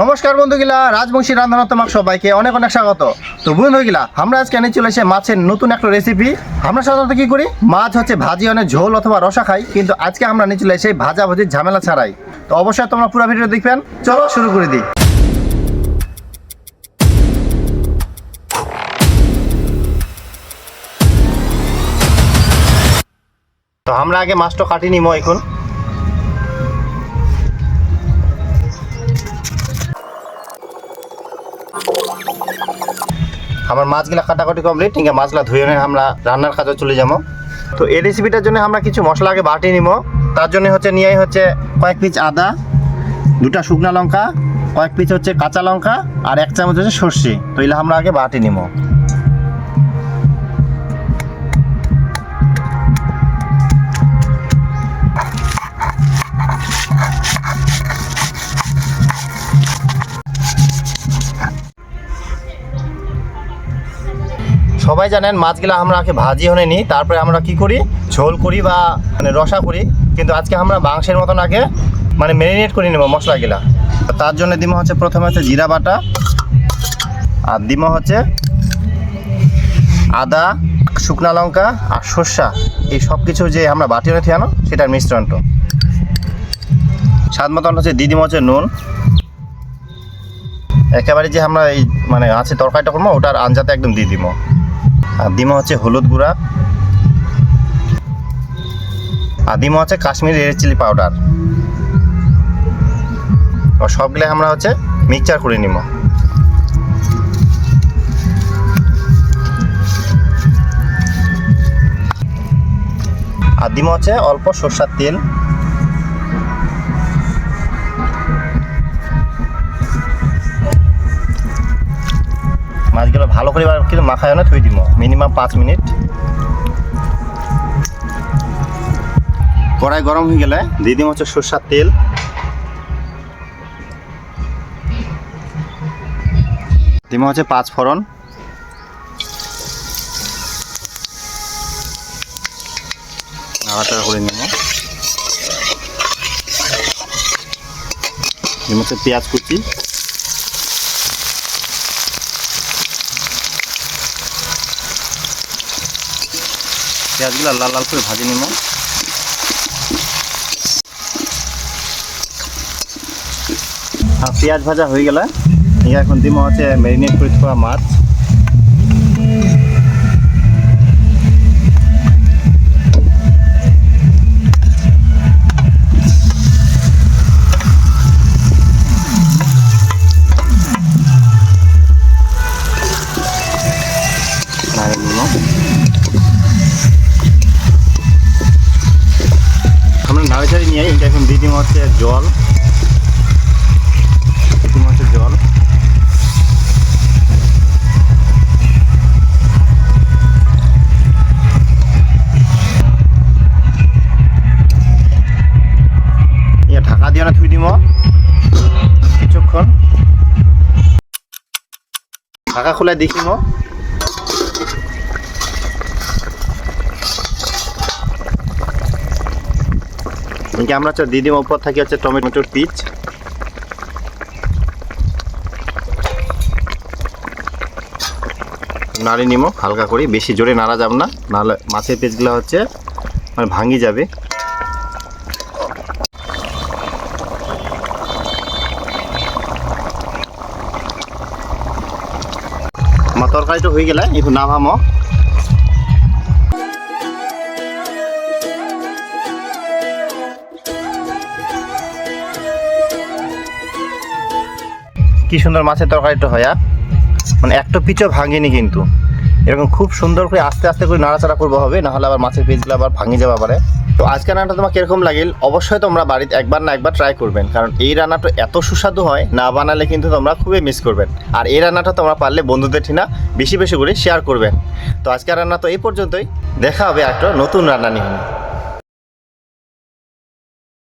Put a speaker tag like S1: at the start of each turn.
S1: নমস্কার বন্ধুগিলা রাজবংশী রান্না তোমাক সবাইকে অনেক অনেক স্বাগত। তো বন্ধুগিলা আমরা আজকে এনে চলে এসে মাছের নতুন একটা রেসিপি আমরা সাধারণত কি করি? মাছ হচ্ছে ভাজি অনেক ঝোল অথবা রসা খাই, কিন্তু আজকে আমরা নিয়ে চলে এসে ভাজা ভাজির ঝামেলা ছাড়াই। তো অবশ্যই তোমরা পুরো ভিডিও দেখবেন। চলো শুরু করে দিই। তো আমরা আগে মাছটা কাটি নিমো এখন। আমার মাছগুলো কাটাকাটি কমপ্লিট ঠিক মাছগুলো ধুয়ে নিয়ে আমরা রান্নার কাজে চলে যাব। তো এই রেসিপিটার জন্য আমরা কিছু মশলা আগে বাটি নিব। তার জন্য হচ্ছে নিয়ে হচ্ছে কয়েক পিচ আদা, দুটা শুকনা লঙ্কা, কয়েক পিস হচ্ছে কাঁচা লঙ্কা, আর এক চামচ হচ্ছে সর্ষে। তো এগুলো আমরা আগে বাটি নিব। সবাই জানেন মাছগুলো আমরা আগে ভাজি হনে নিই, তারপরে আমরা কি করি? ঝোল করি বা মানে রসা করি। কিন্তু আজকে আমরা মাংসের মতন আগে মানে ম্যারিনেট করে নেব মশলাগুলা। তার জন্য দিব হচ্ছে প্রথমে হচ্ছে জিরা বাটা, আর দিব হচ্ছে আদা, শুকনা লঙ্কা আর সর্ষা। এই সব কিছু যে আমরা বাটি হনে থিয়ানো সেটার মিশ্রণটা। স্বাদ মতন হচ্ছে দিদিম হচ্ছে নুন। একেবারে যে আমরা এই মানে আছে তরকারিটা করব, ওটার আঞ্জাতে একদম দিয়ে আর ডিমা হচ্ছে হলুদ গুঁড়া। আর ডিমা হচ্ছে কাশ্মীরি রেড চিলি পাউডার। আর সবগুলো আমরা হচ্ছে মিক্সচার করে নিব। আর ডিমা হচ্ছে অল্প সর্ষার তেল। মাছগুলো ভালো করে এবার কিন্তু মাখায় না থুই দিব। মিনিমাম পাঁচ মিনিট। কড়াই গরম হয়ে গেলে দিয়ে দিব হচ্ছে সর্ষার তেল। দিব হচ্ছে পাঁচ ফোড়ন। হচ্ছে পেঁয়াজ কুচি। পেঁয়াজগুলো লাল লাল করে ভাজে নিব। আর পেঁয়াজ ভাজা হয়ে গেলে এখন দিব হচ্ছে ম্যারিনেট করে থাকা মাছ। নাড়ে নিব। নাড়াচাড়ি নিয়ে এটা এখন হচ্ছে জল। দিব হচ্ছে জল। ঢাকা দিয়ে না থুই দিব কিছুক্ষণ। ঢাকা খোলা দেখিম। এদিকে আমরা হচ্ছে দিদিম উপর থাকি হচ্ছে টমেটোর পিচ। নাড়ি নিমো, হালকা করে, বেশি জোরে নাড়া যাব না, নাহলে মাছের পিসগুলো হচ্ছে মানে ভাঙি যাবে। আমার তরকারিটা হয়ে গেলে, একটু নামামো। কি সুন্দর মাছের তরকারিটা হয়। মানে একটা পিচও ভাঙেনি কিন্তু। এরকম খুব সুন্দর করে আস্তে আস্তে করে নাড়াচাড়া করব হবে নাহলে আবার মাছের পিসগুলো আবার ভাঙে যাবে পারে তো আজকের রান্নাটা তোমার কীরকম লাগিল? অবশ্যই তোমরা বাড়িতে একবার না একবার ট্রাই করবেন, কারণ এই রান্নাটা এত সুস্বাদু হয়, না বানালে কিন্তু তোমরা খুবই মিস করবেন। আর এই রান্নাটা তোমরা পারলে বন্ধুদের ঠিনা বেশি বেশি করে শেয়ার করবেন। তো আজকের রান্না তো এই পর্যন্তই, দেখা হবে একটা নতুন রান্না নিয়ে।